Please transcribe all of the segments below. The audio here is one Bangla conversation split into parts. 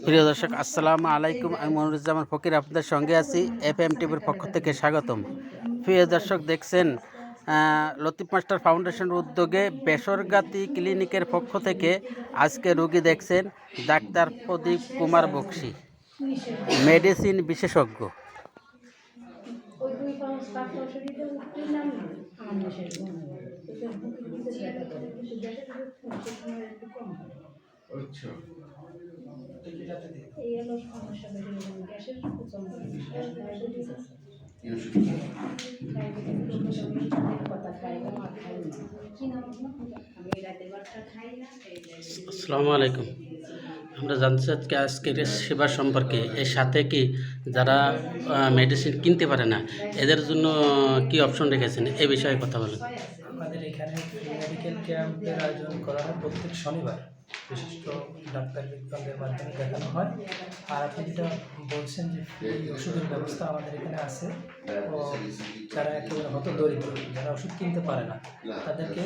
প্রিয় দর্শক, আসসালামু আলাইকুম। আমি মনুরুজ্জামান ফকির, আপনাদের সঙ্গে আছি এফ এম টিভির পক্ষ থেকে স্বাগতম। প্রিয় দর্শক, দেখছেন লতিফ মাস্টার ফাউন্ডেশনের উদ্যোগে বেসরকারি ক্লিনিকের পক্ষ থেকে আজকে রোগী দেখছেন ডাক্তার প্রদীপ কুমার বক্সি, মেডিসিন বিশেষজ্ঞ। ওই এই হলো সমস্যা গ্যাসের প্রচণ্ড আসসালামু আলাইকুম। আমরা জানতে চাচ্ছি আজকের সেবা সম্পর্কে। এর সাথে কি যারা মেডিসিন কিনতে পারে না এদের জন্য কি অপশন রেখেছেন? এ বিষয়ে কথা বলেন। আমাদের এখানে মেডিকেল ক্যাম্পের আয়োজন করা হয় প্রত্যেক শনিবার। বিশিষ্ট ডাক্তার বিজ্ঞানদের মাধ্যমে দেখানো হয়। আর আপনি যেটা বলছেন যে এই ওষুধের ব্যবস্থা আমাদের এখানে আছে ও যারা একেবারে হত দরিদ্র যারা ওষুধ কিনতে পারে না তাদেরকে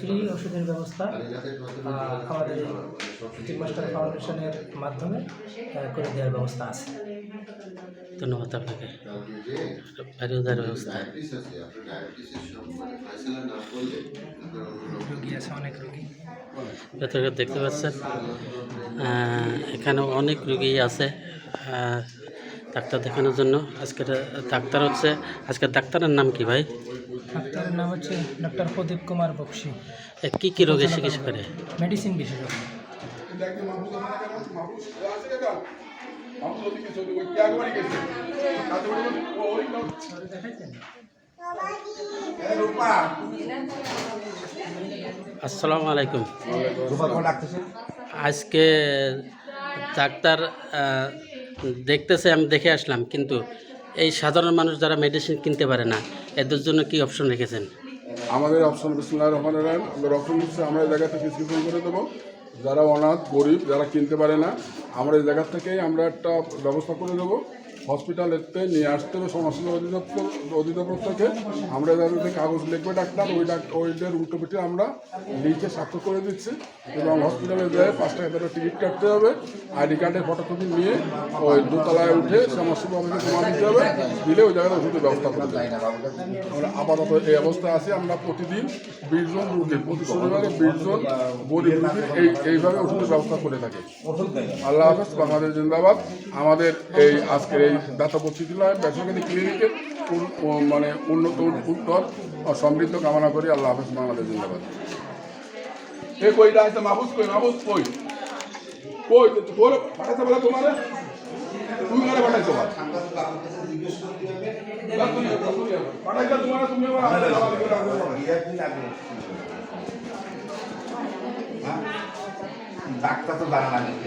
ফ্রি ওষুধের ব্যবস্থা আমাদের মাস্টার ফাউন্ডেশনের মাধ্যমে করে দেওয়ার ব্যবস্থা আছে। ধন্যবাদ আপনাকে। ব্যবস্থা। রোগী আছে অনেক রোগী। ভেতরে দেখতে পাচ্ছেন। এখানে অনেক রুগী আছে ডাক্তার দেখানোর জন্য। আজকের ডাক্তার হচ্ছে আজকের ডাক্তারের নাম কি ভাই? ডাক্তারের নাম হচ্ছে ডাক্তার প্রদীপ কুমার বক্সি। কী কি কি রোগের চিকিৎসা করে? মেডিসিন বিশেষজ্ঞ। আসসালামু আলাইকুম। আজকে ডাক্তার দেখতেছে আমি দেখে আসলাম কিন্তু এই সাধারণ মানুষ যারা মেডিসিন কিনতে পারে না এদের জন্য কি অপশন রেখেছেন? আমাদের অপশন বিসমুল্লাহ রহমান রাহিম। আমাদের অপশন হচ্ছে আমরা এই জায়গা থেকে প্রেসক্রিপশন করে দেবো। যারা অনাথ গরিব যারা কিনতে পারে না আমরা এই জায়গা থেকেই আমরা একটা ব্যবস্থা করে দেবো। হসপিটালেতে নিয়ে আসতে হবে সমাজসেবা অধিদপ্তর অধিদপ্তর থেকে আমরা যাদের কাগজ লিখবে ডাক্তার, ওই ডাক্তার, ওইদের উল্টো পিঠে আমরা লিখে স্বাক্ষর করে দিচ্ছি এবং হসপিটালে যেয়ে পাঁচ টাকা করে টিকিট কাটতে হবে, আইডি কার্ডের ফটোকপি নিয়ে ওই দোতলায় উঠে সমাজসেবা অফিসে জমা দিতে হবে, দিলে ওই জায়গায় ওষুধের ব্যবস্থা করে দেবে। আমরা আপাতত এই অবস্থায় আছি, আমরা প্রতিদিন বিশ জন রুগী, প্রতি শনিবারে বিশ জন গরিব রুগীর এই, এইভাবে ওষুধের ব্যবস্থা করে থাকি। আল্লাহ হাফেজ, বাংলাদেশ জিন্দাবাদ। আমাদের এই আজকের এই দাতা পত্রিকায় বেসরকারি ক্লিনিকের মানে উন্নত উত্তর সমৃদ্ধ কামনা করি। আল্লাহ হাফেজ, বাংলাদেশ জিন্দাবাদ। এ কই আছে মাহবুজ কই মাহবুজ কই? কই তোর পাঠাতে বলে তুমি মানে পাঠাইছো পাঠাইছা তুমি ডাক্তার তো জানা না দেখে